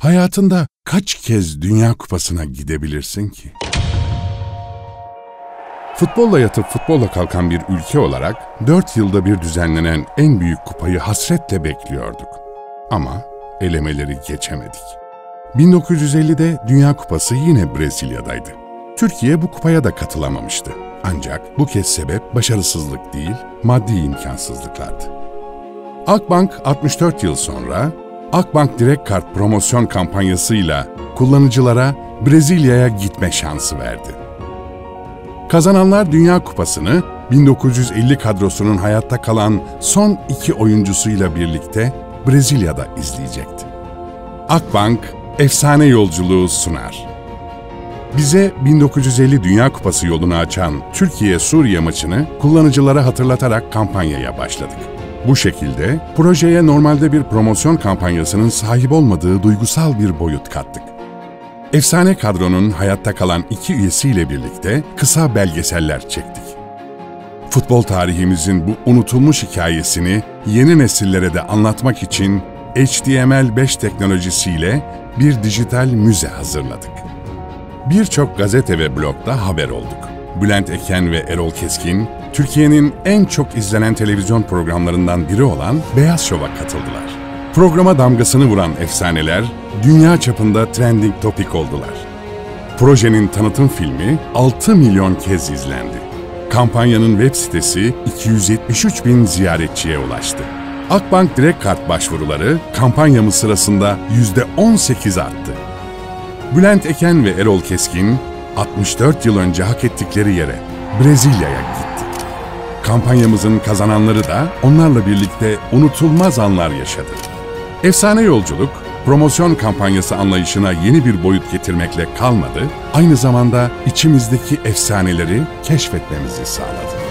Hayatında kaç kez Dünya Kupası'na gidebilirsin ki? Futbolla yatıp futbolla kalkan bir ülke olarak 4 yılda bir düzenlenen en büyük kupayı hasretle bekliyorduk. Ama elemeleri geçemedik. 1950'de Dünya Kupası yine Brezilya'daydı. Türkiye bu kupaya da katılamamıştı. Ancak bu kez sebep başarısızlık değil, maddi imkansızlıklardı. Akbank 64 yıl sonra Akbank Direkt Kart promosyon kampanyasıyla kullanıcılara Brezilya'ya gitme şansı verdi. Kazananlar Dünya Kupası'nı 1950 kadrosunun hayatta kalan son iki oyuncusuyla birlikte Brezilya'da izleyecekti. Akbank efsane yolculuğu sunar. Bize 1950 Dünya Kupası yolunu açan Türkiye-Suriye maçını kullanıcılara hatırlatarak kampanyaya başladık. Bu şekilde projeye normalde bir promosyon kampanyasının sahip olmadığı duygusal bir boyut kattık. Efsane kadronun hayatta kalan iki üyesiyle birlikte kısa belgeseller çektik. Futbol tarihimizin bu unutulmuş hikayesini yeni nesillere de anlatmak için HTML5 teknolojisiyle bir dijital müze hazırladık. Birçok gazete ve blogda haber olduk. Bülent Eken ve Erol Keskin, Türkiye'nin en çok izlenen televizyon programlarından biri olan Beyaz Şov'a katıldılar. Programa damgasını vuran efsaneler, dünya çapında trending topik oldular. Projenin tanıtım filmi 6 milyon kez izlendi. Kampanyanın web sitesi 273 bin ziyaretçiye ulaştı. Akbank Direkt Kart başvuruları kampanyamız sırasında %18 arttı. Bülent Eken ve Erol Keskin 64 yıl önce hak ettikleri yere Brezilya'ya gitti. Kampanyamızın kazananları da onlarla birlikte unutulmaz anlar yaşadı. Efsane yolculuk, promosyon kampanyası anlayışına yeni bir boyut getirmekle kalmadı, aynı zamanda içimizdeki efsaneleri keşfetmemizi sağladı.